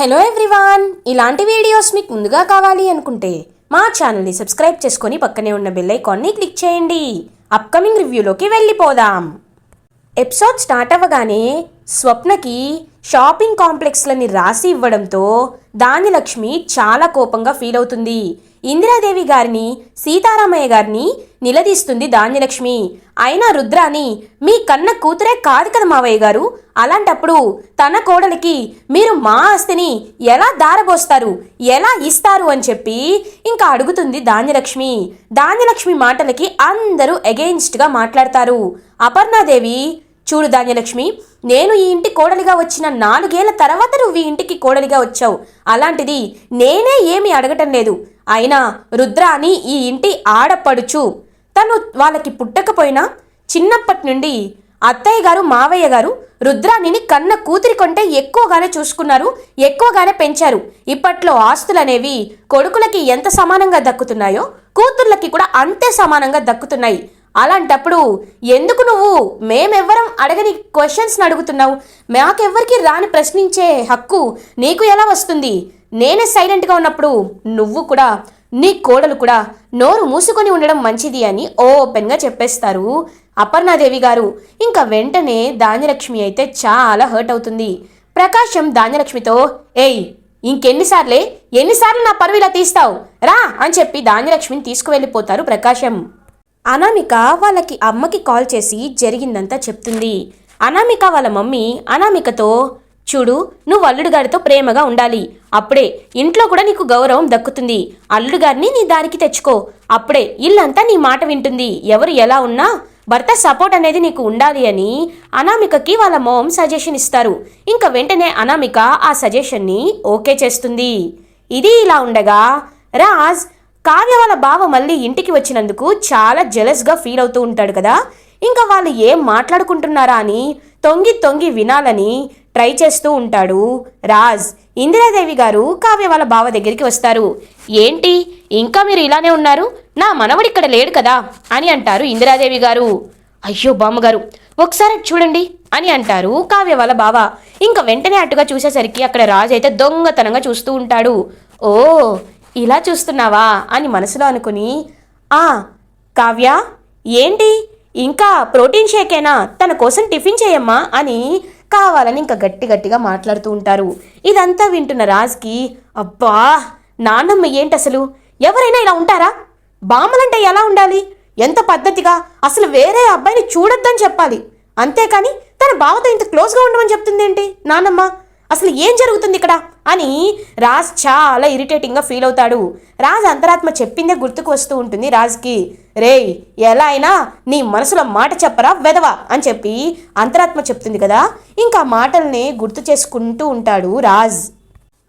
Hello everyone ఇలాంటి videos మీకు ముందుగా కావాలి అనుకుంటే మా ఛానల్ని సబ్స్క్రైబ్ చేసుకొని పక్కనే ఉన్న బెల్ ఐకాన్ని క్లిక్ చేయండి. అప్కమింగ్ రివ్యూలోకి వెళ్ళిపోదాం. ఎపిసోడ్ స్టార్ట్ అవ్వగానే స్వప్నకి షాపింగ్ కాంప్లెక్స్లని రాసి ఇవ్వడంతో దాని లక్ష్మి చాలా కోపంగా ఫీల్ అవుతుంది. ఇందిరాదేవి గారిని సీతారామయ్య గారిని నిలదీస్తుంది ధాన్యలక్ష్మి. అయినా రుద్రాని మీ కన్న కూతురే కాదు కదా మావయ్య గారు. అలాంటప్పుడు తన కోడలికి మీరు మా ఆస్తిని ఎలా దారబోస్తారు? ఎలా ఇస్తారు? అని చెప్పి ఇంకా అడుగుతుంది ధాన్యలక్ష్మి. ధాన్యలక్ష్మి మాటలకి అందరూ అగెయిన్స్ట్గా మాట్లాడతారు. అపర్ణాదేవి చూడు ధాన్యలక్ష్మి నేను ఈ ఇంటి కోడలిగా వచ్చిన నాలుగేళ్ళ తర్వాత నువ్వు ఈ ఇంటికి కోడలిగా వచ్చావు. అలాంటిది నేనే ఏమీ అడగటం లేదు. అయినా రుద్ర అని ఈ ఇంటి ఆడపడుచు. తను వాళ్ళకి పుట్టకపోయినా చిన్నప్పటి నుండి అత్తయ్య గారు మావయ్య గారు రుద్రాణిని కన్న కూతురి కొంటే ఎక్కువగానే చూసుకున్నారు ఎక్కువగానే పెంచారు. ఇప్పట్లో ఆస్తులు అనేవి కొడుకులకి ఎంత సమానంగా దక్కుతున్నాయో కూతుర్లకి కూడా అంతే సమానంగా దక్కుతున్నాయి. అలాంటప్పుడు ఎందుకు నువ్వు మేమెవ్వరం అడగని క్వశ్చన్స్ని అడుగుతున్నావు? మాకెవ్వరికి రాని ప్రశ్నించే హక్కు నీకు ఎలా వస్తుంది? నేనే సైలెంట్గా ఉన్నప్పుడు నువ్వు కూడా నీ కోడలు కూడా నోరు మూసుకొని ఉండడం మంచిది అని ఓపెన్గా చెప్పేస్తారు అపర్ణాదేవి గారు. ఇంకా వెంటనే ధాన్యలక్ష్మి అయితే చాలా హర్ట్ అవుతుంది. ప్రకాశం ధాన్యలక్ష్మితో ఏయ్ ఇంకెన్నిసార్లే? ఎన్నిసార్లు నా పరువు ఇలా తీస్తావు? రా అని చెప్పి ధాన్యలక్ష్మిని తీసుకువెళ్ళిపోతారు ప్రకాశం. అనామిక వాళ్ళకి అమ్మకి కాల్ చేసి జరిగిందంతా చెప్తుంది. అనామిక వాళ్ళ మమ్మీ అనామికతో చూడు నువ్వు అల్లుడు గారితో ప్రేమగా ఉండాలి. అప్పుడే ఇంట్లో కూడా నీకు గౌరవం దక్కుతుంది. అల్లుడు గారిని నీ దారికి తెచ్చుకో. అప్పుడే ఇల్లంతా నీ మాట వింటుంది. ఎవరు ఎలా ఉన్నా భర్త సపోర్ట్ అనేది నీకు ఉండాలి అని అనామికకి వాళ్ళ మోమ్ సజెషన్ ఇస్తారు. ఇంకా వెంటనే అనామిక ఆ సజెషన్ని ఓకే చేస్తుంది. ఇది ఇలా ఉండగా రాజ్ కావ్య వాళ్ళ బావ మళ్ళీ ఇంటికి వచ్చినందుకు చాలా జెలస్గా ఫీల్ అవుతూ ఉంటాడు కదా. ఇంకా వాళ్ళు ఏం మాట్లాడుకుంటున్నారా అని తొంగి తొంగి వినాలని ట్రై చేస్తూ ఉంటాడు. రాజ్ ఇందిరాదేవి గారు కావ్య వాళ్ళ బావ దగ్గరికి వస్తారు. ఏంటి? ఇంకా మీరు ఇలానే ఉన్నారు? నా మనవడు ఇక్కడ లేడు కదా అని అంటారు ఇందిరాదేవి గారు. అయ్యో బామ్మగారు ఒకసారి చూడండి అని అంటారు కావ్య వాళ్ళ బావ. ఇంకా వెంటనే అటుగా చూసేసరికి అక్కడ రాజు అయితే దొంగతనంగా చూస్తూ ఉంటాడు. ఓ ఇలా చూస్తున్నావా అని మనసులో అనుకుని ఆ కావ్య ఏంటి? ఇంకా ప్రోటీన్ షేకేనా? తన కోసం టిఫిన్ చేయమ్మా అని కావాలని ఇంకా గట్టి గట్టిగా మాట్లాడుతూ ఉంటారు. ఇదంతా వింటున్న రాజ్కి అబ్బా నాన్నమ్మ ఏంటి అసలు? ఎవరైనా ఇలా ఉంటారా? బామ్మలంటే ఎలా ఉండాలి? ఎంత పద్ధతిగా? అసలు వేరే అబ్బాయిని చూడొద్దని చెప్పాలి. అంతేకాని తన బావతో ఇంత క్లోజ్గా ఉండమని చెప్తుంది ఏంటి నానమ్మ అసలు ఏం జరుగుతుంది ఇక్కడ? అని రాజ్ చాలా ఇరిటేటింగ్గా ఫీల్ అవుతాడు. రాజ్ అంతరాత్మ చెప్పిందే గుర్తుకు వస్తూ ఉంటుంది రాజ్కి. రేయ్ ఎలా అయినా నీ మనసులో మాట చెప్పరా వెదవా అని చెప్పి అంతరాత్మ చెప్తుంది కదా. ఇంకా మాటల్ని గుర్తు చేసుకుంటూ ఉంటాడు రాజ్.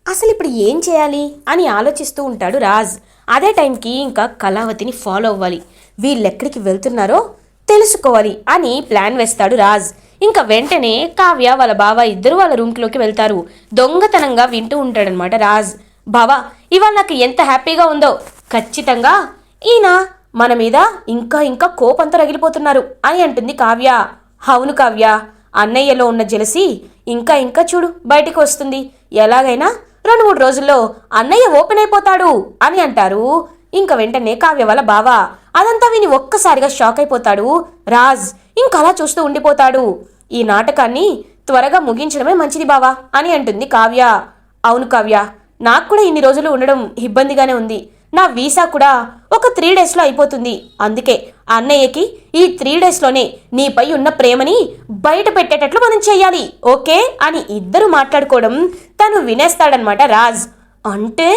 అసలు ఇప్పుడు ఏం చేయాలి? అని ఆలోచిస్తూ ఉంటాడు రాజ్. అదే టైంకి ఇంకా కళావతిని ఫాలో అవ్వాలి. వీళ్ళెక్కడికి వెళ్తున్నారో తెలుసుకోవాలి అని ప్లాన్ వేస్తాడు రాజ్. ఇంకా వెంటనే కావ్య వాళ్ళ బావ ఇద్దరు వాళ్ళ రూమ్లోకి వెళ్తారు. దొంగతనంగా వింటూ ఉంటాడనమాట రాజ్. బావా ఇవాళ నాకు ఎంత హ్యాపీగా ఉందో. ఖచ్చితంగా. ఈయన మన మీద ఇంకా ఇంకా కోపంతో రగిలిపోతున్నారు అని అంటుంది కావ్య. అవును కావ్య అన్నయ్యలో ఉన్న జెలసి ఇంకా ఇంకా చూడు బయటికి వస్తుంది. ఎలాగైనా రెండు మూడు రోజుల్లో అన్నయ్య ఓపెన్ అయిపోతాడు అని అంటారు. ఇంకా వెంటనే కావ్య వాళ్ళ బావ. అదంతా విని ఒక్కసారిగా షాక్ అయిపోతాడు రాజ్. ఇంకా అలా చూస్తూ ఉండిపోతాడు. ఈ నాటకాన్ని త్వరగా ముగించడమే మంచిది బావా అని అంటుంది కావ్య. అవును కావ్య నాకు కూడా ఇన్ని రోజులు ఉండడం ఇబ్బందిగానే ఉంది. నా వీసా కూడా ఒక త్రీ డేస్లో అయిపోతుంది. అందుకే అన్నయ్యకి ఈ త్రీ డేస్లోనే నీపై ఉన్న ప్రేమని బయట పెట్టేటట్లు మనం చెయ్యాలి ఓకే? అని ఇద్దరు మాట్లాడుకోవడం తను వినేస్తాడనమాట రాజ్. అంటే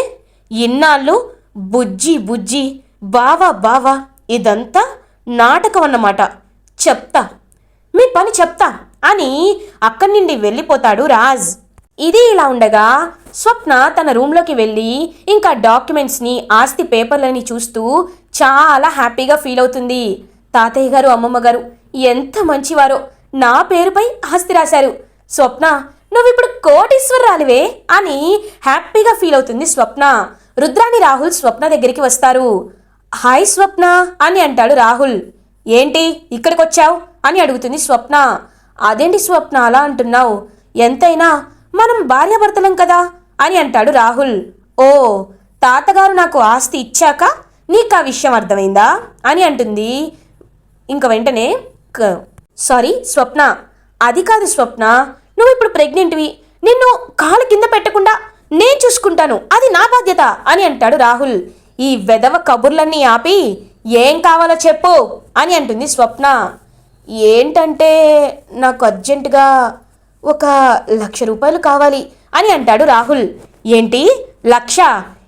ఇన్నాళ్ళు బుజ్జి బుజ్జి బావా బావా ఇదంతా నాటకం అన్నమాట. చెప్తా. మీ పని చెప్తా అని అక్కడి నుండి వెళ్ళిపోతాడు రాజ్. ఇది ఇలా ఉండగా స్వప్న తన రూమ్లోకి వెళ్ళి ఇంకా డాక్యుమెంట్స్ని ఆస్తి పేపర్లని చూస్తూ చాలా హ్యాపీగా ఫీల్ అవుతుంది. తాతయ్య గారు అమ్మమ్మ గారు ఎంత మంచివారో. నా పేరుపై ఆస్తి రాశారు. స్వప్న నువ్విప్పుడు కోటీశ్వరరాలివే అని హ్యాపీగా ఫీల్ అవుతుంది స్వప్న. రుద్రాణి రాహుల్ స్వప్న దగ్గరికి వస్తారు. హాయ్ స్వప్న అని అంటాడు రాహుల్. ఏంటి? ఇక్కడికి వచ్చావు అని అడుగుతుంది స్వప్న. అదేంటి స్వప్న? అలా అంటున్నావు. ఎంతైనా మనం భార్యాభర్తలం కదా? అని అంటాడు రాహుల్. ఓ తాతగారు నాకు ఆస్తి ఇచ్చాక నీకు ఆ విషయం అర్థమైందా? అని అంటుంది. ఇంక వెంటనే క- సారీ స్వప్న అది కాదు స్వప్న. నువ్వు ఇప్పుడు ప్రెగ్నెంట్వి. నిన్ను కాలు కింద పెట్టకుండా నేను చూసుకుంటాను. అది నా బాధ్యత. అని అంటాడు రాహుల్. ఈ వెధవ కబుర్లన్నీ ఆపి ఏం కావాలో చెప్పు అని అంటుంది స్వప్న. ఏంటంటే నాకు అర్జెంటుగా ఒక లక్ష రూపాయలు కావాలి అని అంటాడు రాహుల్. ఏంటి? లక్ష?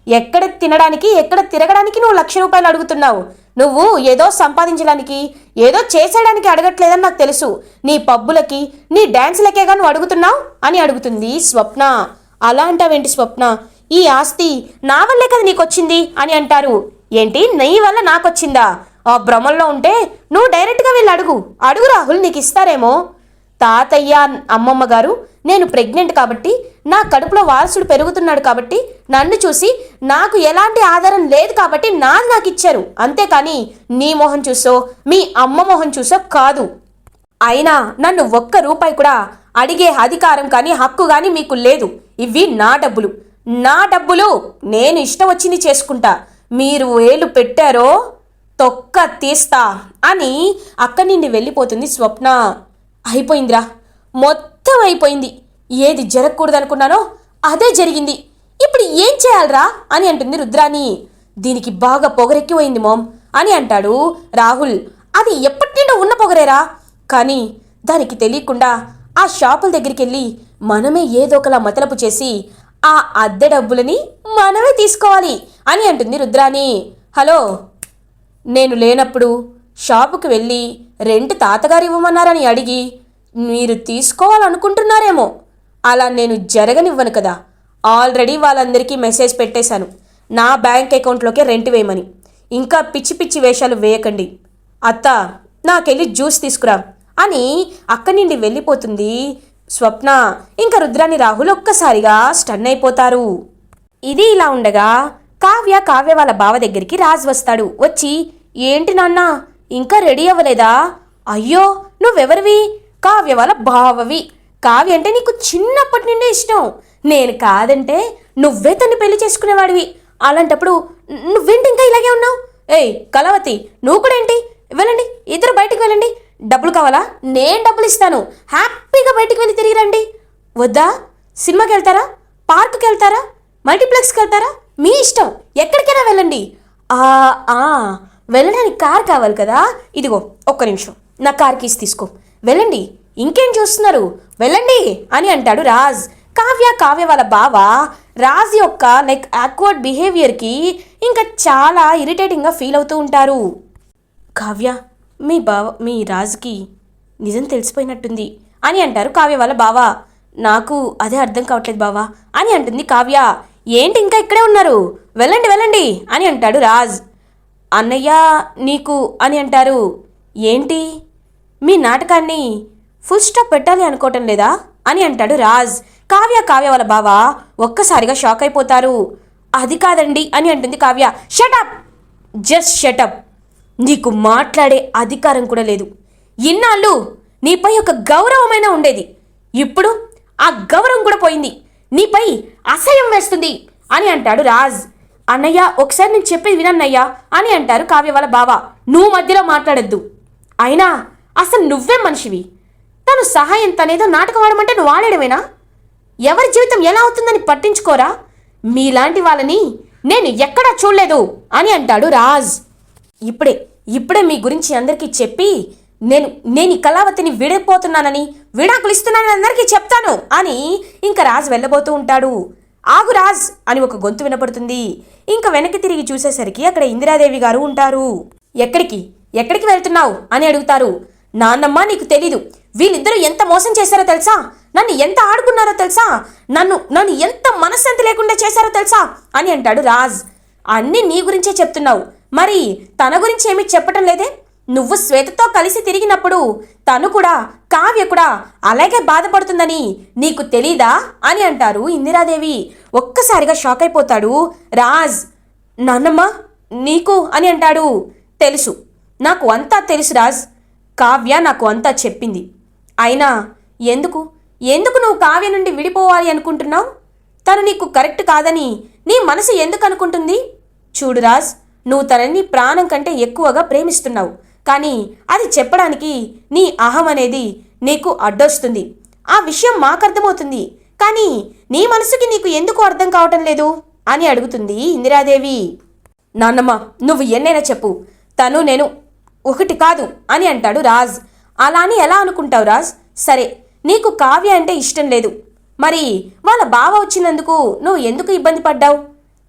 ఎక్కడ తినడానికి ఎక్కడ తిరగడానికి నువ్వు లక్ష రూపాయలు అడుగుతున్నావు? నువ్వు ఏదో సంపాదించడానికి ఏదో చేసేయడానికి అడగట్లేదని నాకు తెలుసు. నీ పబ్బులకి నీ డ్యాన్స్లకేగా నువ్వు అడుగుతున్నావు? అని అడుగుతుంది స్వప్న. అలా అంటావేంటి స్వప్న? ఈ ఆస్తి నా వల్లే కదా నీకొచ్చింది? అని అంటారు. ఏంటి నీ వల్ల నాకొచ్చిందా? ఆ భ్రమంలో ఉంటే నువ్వు డైరెక్ట్గా వెళ్ళి అడుగు. అడుగు రాహుల్ నీకు ఇస్తారేమో. తాతయ్య అమ్మమ్మ గారు నేను ప్రెగ్నెంట్ కాబట్టి నా కడుపులో వారసుడు పెరుగుతున్నాడు కాబట్టి నన్ను చూసి నాకు ఎలాంటి ఆధారం లేదు కాబట్టి నాది నాకు ఇచ్చారు. అంతేకాని నీ మొహం చూసో మీ అమ్మ మొహం చూసో కాదు. అయినా నన్ను ఒక్క రూపాయి కూడా అడిగే అధికారం కానీ హక్కు కానీ మీకు లేదు. ఇవి నా డబ్బులు. నా డబ్బులు నేను ఇష్టం వచ్చింది చేసుకుంటా. మీరు ఏళ్ళు పెట్టారో తొక్క తీస్తా అని అక్కడి నుండి వెళ్ళిపోతుంది స్వప్న. అయిపోయిందిరా. మొత్తం అయిపోయింది. ఏది జరగకూడదు అనుకున్నానో అదే జరిగింది. ఇప్పుడు ఏం చేయాలరా అని అంటుంది రుద్రాని దీనికి బాగా పొగరెక్కిపోయింది మోమ్ అని అంటాడు రాహుల్. అది ఎప్పటి నుండో ఉన్న పొగరేరా? కానీ దానికి తెలియకుండా ఆ షాపుల దగ్గరికి వెళ్ళి మనమే ఏదో ఒకలా మతలపు చేసి ఆ అద్దె డబ్బులని మనమే తీసుకోవాలి అని అంటుంది రుద్రాణి. హలో నేను లేనప్పుడు షాపుకి వెళ్ళి రెంట్ తాతగారు ఇవ్వమన్నారని అడిగి మీరు తీసుకోవాలనుకుంటున్నారేమో. అలా నేను జరగనివ్వను కదా. ఆల్రెడీ వాళ్ళందరికీ మెసేజ్ పెట్టేశాను. నా బ్యాంక్ అకౌంట్లోకి రెంట్ వేయమని. ఇంకా పిచ్చి పిచ్చి వేషాలు వేయకండి. అత్త నాకెళ్ళి జ్యూస్ తీసుకురా అని అక్కడి నుండి వెళ్ళిపోతుంది స్వప్న ఇంకా రుద్రాని రాహుల్ ఒక్కసారిగా స్టన్ అయిపోతారు. ఇది ఇలా ఉండగా కావ్య కావ్య వాళ్ళ బావ దగ్గరికి రాజ్ వస్తాడు. వచ్చి ఏంటి నాన్న ఇంకా రెడీ అవ్వలేదా? అయ్యో నువ్వెవరివి? కావ్య వాళ్ళ బావవి. కావ్య అంటే నీకు చిన్నప్పటి నుండే ఇష్టం. నేను కాదంటే నువ్వే తన్ని పెళ్ళి చేసుకునేవాడివి. అలాంటప్పుడు నువ్వేంటి ఇంకా ఇలాగే ఉన్నావు? ఏయ్ కలవతి నువ్వు కూడా ఏంటి? వెళ్ళండి ఇద్దరు బయటికి వెళ్ళండి. డబ్బులు కావాలా? నేను డబ్బులు ఇస్తాను. హ్యాపీగా బయటికి వెళ్ళి తిరిగి రండి. వద్దా? సినిమాకి వెళ్తారా? పార్కుకి వెళ్తారా? మల్టీప్లెక్స్కి వెళ్తారా? మీ ఇష్టం. ఎక్కడికైనా వెళ్ళండి. ఆ, వెళ్ళడానికి కార్ కావాలి కదా? ఇదిగో ఒక్క నిమిషం. నా కార్ కీస్ తీసుకో. వెళ్ళండి. ఇంకేం చూస్తున్నారు? వెళ్ళండి అని అంటాడు రాజ్. కావ్య కావ్య వాళ్ళ బావ. రాజ్ యొక్క లైక్ ఆక్వర్డ్ బిహేవియర్కి ఇంకా చాలా ఇరిటేటింగ్గా ఫీల్ అవుతూ ఉంటారు. కావ్య మీ బావ మీ రాజుకి నిజం తెలిసిపోయినట్టుంది అని అంటారు కావ్య వాళ్ళ బావ. నాకు అదే అర్థం కావట్లేదు బావా అని అంటుంది కావ్య. ఏంటి ఇంకా ఇక్కడే ఉన్నారు? వెళ్ళండి వెళ్ళండి అని అంటాడు రాజ్. అన్నయ్య నీకు అని అంటారు. ఏంటి? మీ నాటకాన్ని ఫుల్ స్టాప్ పెట్టాలి అనుకోవటం లేదా? అని అంటాడు రాజ్. కావ్య కావ్య వాళ్ళ బావ ఒక్కసారిగా షాక్ అయిపోతారు. అది కాదండి అని అంటుంది కావ్య. షటప్ జస్ట్ షటప్ నీకు మాట్లాడే అధికారం కూడా లేదు. ఇన్నాళ్ళు నీపై ఒక గౌరవమైన ఉండేది. ఇప్పుడు ఆ గౌరవం కూడా పోయింది. నీపై అసహ్యం వేస్తుంది అని అంటాడు రాజ్. అన్నయ్య ఒకసారి నేను చెప్పేది వినన్నయ్యా అని అంటారు కావ్య వాళ్ళ బావ. నువ్వు మధ్యలో మాట్లాడొద్దు. అయినా అసలు నువ్వే మనిషివి. తను సహాయం తనేదో నాటకం ఆడమంటే నువ్వు ఆడేయడమేనా? ఎవరి జీవితం ఎలా అవుతుందని పట్టించుకోరా? మీలాంటి వాళ్ళని నేను ఎక్కడా చూడలేదు అని అంటాడు రాజ్. ఇప్పుడే ఇప్పుడే మీ గురించి అందరికీ చెప్పి నేను నేను ఈ కళావతిని విడిపోతున్నానని విడాకులు ఇస్తున్నానని అందరికీ చెప్తాను అని ఇంకా రాజ్ వెళ్ళబోతూ ఉంటాడు. ఆగు రాజ్ అని ఒక గొంతు వినపడుతుంది. ఇంకా వెనక్కి తిరిగి చూసేసరికి అక్కడ ఇందిరాదేవి గారు ఉంటారు. ఎక్కడికి? ఎక్కడికి వెళ్తున్నావు? అని అడుగుతారు. నాన్నమ్మ నీకు తెలీదు. వీళ్ళిద్దరూ ఎంత మోసం చేశారో తెలుసా? నన్ను ఎంత ఆడుకున్నారో తెలుసా? నన్ను నన్ను ఎంత మనశ్శాంతి లేకుండా చేశారో తెలుసా? అని అంటాడు రాజ్. అన్నీ నీ గురించే చెప్తున్నావు. మరి తన గురించి ఏమీ చెప్పటం లేదే? నువ్వు శ్వేతతో కలిసి తిరిగినప్పుడు తను కూడా కావ్య కూడా అలాగే బాధపడుతుందని నీకు తెలీదా అని అంటారు ఇందిరాదేవి. ఒక్కసారిగా షాక్ అయిపోతాడు. రాజ్ నాన్నమ్మ నీకు అని అంటాడు. తెలుసు. నాకు అంతా తెలుసు రాజ్. కావ్య నాకు అంతా చెప్పింది. అయినా ఎందుకు? ఎందుకు నువ్వు కావ్య నుండి విడిపోవాలి అనుకుంటున్నావు? తను నీకు కరెక్ట్ కాదని నీ మనసు ఎందుకు అనుకుంటుంది? చూడు రాజ్ నువ్వు తనని ప్రాణం కంటే ఎక్కువగా ప్రేమిస్తున్నావు. కానీ అది చెప్పడానికి నీ అహం అనేది నీకు అడ్డొస్తుంది. ఆ విషయం మాకు అర్థమవుతుంది కానీ నీ మనసుకి నీకు ఎందుకు అర్థం కావటం లేదు? అని అడుగుతుంది ఇందిరాదేవి. నాన్నమ్మ నువ్వు ఎన్నైనా చెప్పు. తను నేను ఒకటి కాదు అని అంటాడు రాజ్. అలా అని ఎలా అనుకుంటావు రాజ్? సరే నీకు కావ్య అంటే ఇష్టం లేదు. మరి వాళ్ళ బావ వచ్చినందుకు నువ్వు ఎందుకు ఇబ్బంది పడ్డావు?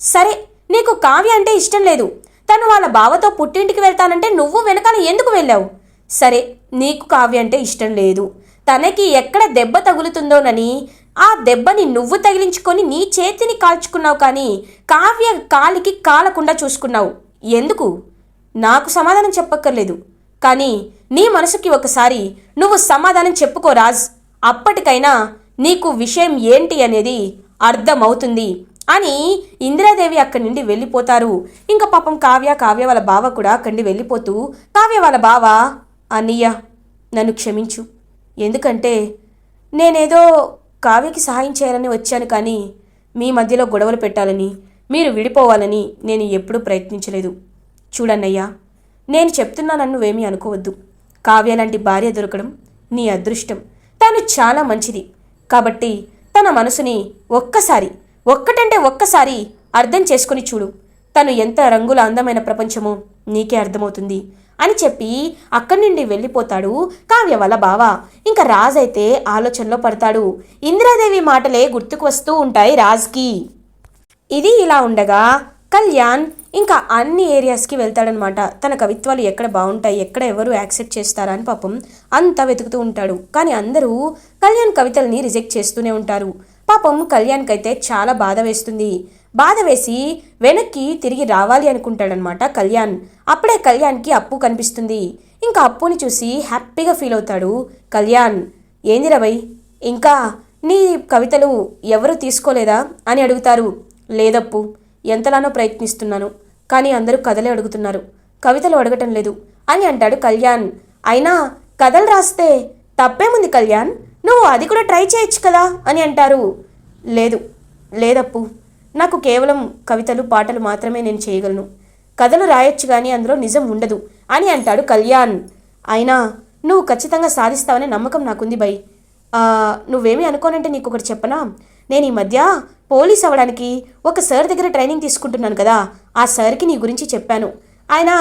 సరే నీకు కావ్య అంటే ఇష్టం లేదు. తను వాళ్ళ బావతో పుట్టింటికి వెళ్తానంటే నువ్వు వెనకాల ఎందుకు వెళ్ళావు? సరే నీకు కావ్య అంటే ఇష్టం లేదు. తనకి ఎక్కడ దెబ్బ తగులుతుందోనని ఆ దెబ్బని నువ్వు తగిలించుకొని నీ చేతిని కాల్చుకున్నావు కానీ కావ్య కాలికి కాలకుండా చూసుకున్నావు. ఎందుకు? నాకు సమాధానం చెప్పక్కర్లేదు. కానీ నీ మనసుకి ఒకసారి నువ్వు సమాధానం చెప్పుకో రాజ్. అప్పటికైనా నీకు విషయం ఏంటి అనేది అర్థమవుతుంది. అని ఇందిరాదేవి అక్కడి నుండి వెళ్ళిపోతారు. ఇంకా పాపం కావ్య కావ్య వాళ్ళ బావ కూడా అక్కడి నుండి వెళ్ళిపోతూ కావ్య వాళ్ళ బావ అన్నయ్య నన్ను క్షమించు. ఎందుకంటే నేనేదో కావ్యకి సహాయం చేయాలని వచ్చాను కానీ మీ మధ్యలో గొడవలు పెట్టాలని మీరు విడిపోవాలని నేను ఎప్పుడూ ప్రయత్నించలేదు. చూడన్నయ్యా నేను చెప్తున్నా నువ్వేమీ అనుకోవద్దు. కావ్య లాంటి భార్య దొరకడం నీ అదృష్టం. తను చాలా మంచిది. కాబట్టి తన మనసుని ఒక్కసారి ఒక్కటంటే ఒక్కసారి అర్థం చేసుకొని చూడు. తను ఎంత రంగుల అందమైన ప్రపంచమో నీకే అర్థమవుతుంది అని చెప్పి అక్కడి నుండి వెళ్ళిపోతాడు కావ్య వల్ల బావ. ఇంకా రాజైతే ఆలోచనలో పడతాడు. ఇందిరాదేవి మాటలే గుర్తుకు వస్తూ ఉంటాయి రాజ్కి. ఇది ఇలా ఉండగా కళ్యాణ్ ఇంకా అన్ని ఏరియాస్కి వెళ్తాడనమాట. తన కవిత్వాలు ఎక్కడ బాగుంటాయి ఎక్కడ ఎవరు యాక్సెప్ట్ చేస్తారా అని పాపం అంతా వెతుకుతూ ఉంటాడు. కానీ అందరూ కళ్యాణ్ కవితల్ని రిజెక్ట్ చేస్తూనే ఉంటారు. పాపం కళ్యాణ్కి అయితే చాలా బాధ వేస్తుంది. బాధ వేసి వెనక్కి తిరిగి రావాలి అనుకుంటాడనమాట కళ్యాణ్. అప్పుడే కళ్యాణ్కి అప్పు కనిపిస్తుంది. ఇంకా అప్పుని చూసి హ్యాపీగా ఫీల్ అవుతాడు కళ్యాణ్. ఏంది రవై ఇంకా నీ కవితలు ఎవరు తీసుకోలేదా? అని అడుగుతారు. లేదప్పు ఎంతలానో ప్రయత్నిస్తున్నాను కానీ అందరూ కథలే అడుగుతున్నారు. కవితలు అడగటం లేదు అని అంటాడు కళ్యాణ్. అయినా కథలు రాస్తే తప్పేముంది కళ్యాణ్? నువ్వు అది కూడా ట్రై చేయొచ్చు కదా అని అంటారు. లేదు లేదప్పు. నాకు కేవలం కవితలు పాటలు మాత్రమే నేను చేయగలను. కథలు రాయొచ్చు కానీ అందులో నిజం ఉండదు అని అంటాడు కళ్యాణ్. అయినా నువ్వు ఖచ్చితంగా సాధిస్తావనే నమ్మకం నాకుంది బై. నువ్వేమి అనుకోనంటే నీకు ఒకటి చెప్పనా? నేను ఈ మధ్య పోలీస్ అవ్వడానికి ఒక సార్ దగ్గర ట్రైనింగ్ తీసుకుంటున్నాను కదా. ఆ సార్కి నీ గురించి చెప్పాను. ఆయన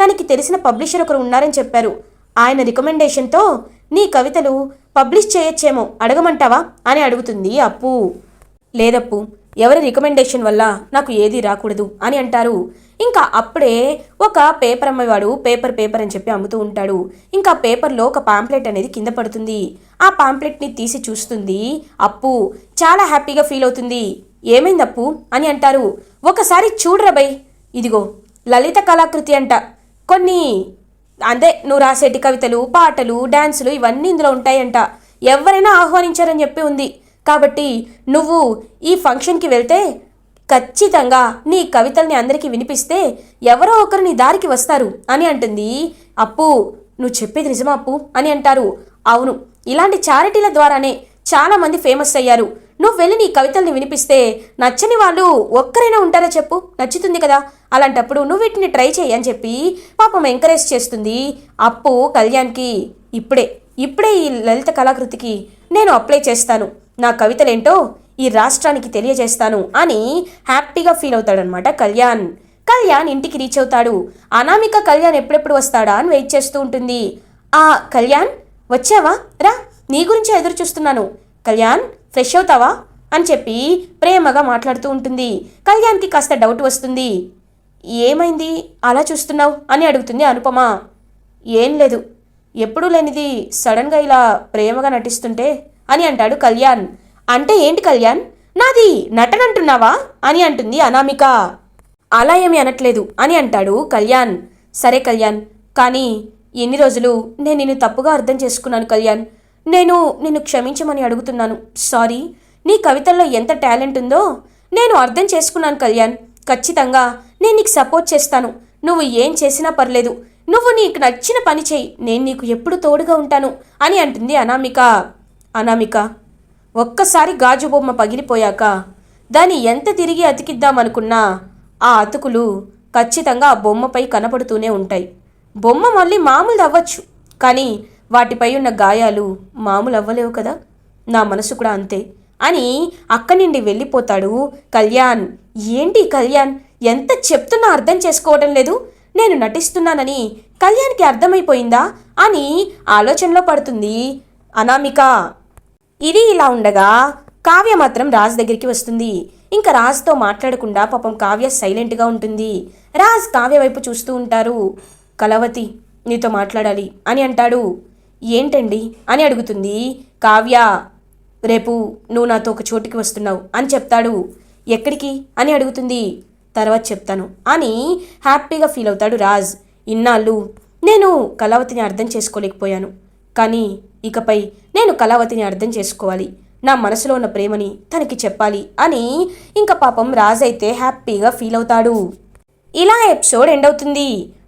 తనకి తెలిసిన పబ్లిషర్ ఒకరు ఉన్నారని చెప్పారు. ఆయన రికమెండేషన్తో నీ కవితలు పబ్లిష్ చేయొచ్చేమో అడగమంటావా? అని అడుగుతుంది అప్పు. లేదప్పు ఎవరి రికమెండేషన్ వల్ల నాకు ఏది రాకూడదు అని అంటారు. ఇంకా అప్పుడే ఒక పేపర్ అమ్మేవాడు పేపర్ పేపర్ అని చెప్పి అమ్ముతూ ఉంటాడు. ఇంకా పేపర్లో ఒక పాంప్లెట్ అనేది కింద పడుతుంది. ఆ పాంప్లెట్ని తీసి చూస్తుంది అప్పు. చాలా హ్యాపీగా ఫీల్ అవుతుంది. ఏమైంది అప్పు అని అంటారు. ఒకసారి చూడరా బై. ఇదిగో లలిత కళాకృతి అంట. కొన్ని అదే నువ్వు రాసేటి కవితలు పాటలు డ్యాన్సులు ఇవన్నీ ఇందులో ఉంటాయంట. ఎవరైనా ఆహ్వానించారని చెప్పి ఉంది. కాబట్టి నువ్వు ఈ ఫంక్షన్కి వెళ్తే ఖచ్చితంగా నీ కవితల్ని అందరికీ వినిపిస్తే ఎవరో ఒకరు నీ దారికి వస్తారు అని అంటుంది. అప్పు నువ్వు చెప్పేది నిజమా అప్పు? అని అంటారు. అవును ఇలాంటి చారిటీల ద్వారానే చాలా మంది ఫేమస్ అయ్యారు. నువ్వు వెళ్ళి నీ కవితల్ని వినిపిస్తే నచ్చని వాళ్ళు ఒక్కరైనా ఉంటారా చెప్పు? నచ్చుతుంది కదా. అలాంటప్పుడు నువ్వు వీటిని ట్రై చేయి అని చెప్పి పాపం ఎంకరేజ్ చేస్తుంది అప్పు కళ్యాణ్కి ఇప్పుడే. ఇప్పుడే ఈ లలిత కళాకృతికి నేను అప్లై చేస్తాను. నా కవితలేంటో ఈ రాష్ట్రానికి తెలియజేస్తాను అని హ్యాపీగా ఫీల్ అవుతాడనమాట కళ్యాణ్. కళ్యాణ్ ఇంటికి రీచ్ అవుతాడు. అనామిక కళ్యాణ్ ఎప్పుడెప్పుడు వస్తాడా అని వెయిట్ చేస్తూ ఉంటుంది. ఆ కళ్యాణ్ వచ్చావా? రా. నీ గురించి ఎదురు చూస్తున్నాను. కళ్యాణ్ ఫ్రెష్ అవుతావా? అని చెప్పి ప్రేమగా మాట్లాడుతూ ఉంటుంది. కళ్యాణ్కి కాస్త డౌట్ వస్తుంది. ఏమైంది? అలా చూస్తున్నావు? అని అడుగుతుంది అనుపమ. ఏం లేదు. ఎప్పుడూ లేనిది సడన్గా ఇలా ప్రేమగా నటిస్తుంటే అని అంటాడు కళ్యాణ్. అంటే ఏంటి కళ్యాణ్? నాది నటన అంటున్నావా? అని అంటుంది అనామిక. అలా ఏమి అనట్లేదు అని అంటాడు కళ్యాణ్. సరే కళ్యాణ్ కానీ ఎన్ని రోజులు నేను నిన్ను తప్పుగా అర్థం చేసుకున్నాను కళ్యాణ్. నేను నిన్ను క్షమించమని అడుగుతున్నాను. సారీ నీ కవితల్లో ఎంత టాలెంట్ ఉందో నేను అర్థం చేసుకున్నాను కళ్యాణ్. ఖచ్చితంగా నేను నీకు సపోర్ట్ చేస్తాను. నువ్వు ఏం చేసినా పర్లేదు. నువ్వు నీకు నచ్చిన పని చేయి. నేను నీకు ఎప్పుడు తోడుగా ఉంటాను అని అంటుంది అనామిక. అనామిక ఒక్కసారి గాజు బొమ్మ పగిలిపోయాక దాన్ని ఎంత తిరిగి అతికిద్దామనుకున్నా ఆ అతుకులు ఖచ్చితంగా ఆ బొమ్మపై కనపడుతూనే ఉంటాయి. బొమ్మ మళ్ళీ మామూలు అవ్వచ్చు కానీ వాటిపై ఉన్న గాయాలు మామూలు అవ్వలేవు కదా? నా మనసు కూడా అంతే. అని అక్కడి నుండి వెళ్ళిపోతాడు కళ్యాణ్. ఏంటి కళ్యాణ్? ఎంత చెప్తున్నా అర్థం చేసుకోవడం లేదు. నేను నటిస్తున్నానని కళ్యాణ్కి అర్థమైపోయిందా? అని ఆలోచనలో పడుతుంది అనామిక. ఇది ఇలా ఉండగా కావ్య మాత్రం రాజ్ దగ్గరికి వస్తుంది. ఇంకా రాజ్తో మాట్లాడకుండా పాపం కావ్య సైలెంట్గా ఉంటుంది. రాజ్ కావ్య వైపు చూస్తూ ఉంటారు. కలవతి నీతో మాట్లాడాలి అని అంటాడు. ఏంటండి? అని అడుగుతుంది. కావ్య రేపు నువ్వు నాతో ఒక చోటికి వస్తున్నావు. అని చెప్తాడు. ఎక్కడికి? అని అడుగుతుంది. తర్వాత చెప్తాను. అని హ్యాపీగా ఫీల్ అవుతాడు రాజ్. ఇన్నాళ్ళు నేను కళావతిని అర్థం చేసుకోలేకపోయాను. కానీ ఇకపై నేను కళావతిని అర్థం చేసుకోవాలి. నా మనసులో ఉన్న ప్రేమని తనకి చెప్పాలి. అని ఇంకా పాపం రాజ్ అయితే హ్యాపీగా ఫీల్ అవుతాడు. ఇలా ఎపిసోడ్ ఎండ్ అవుతుంది.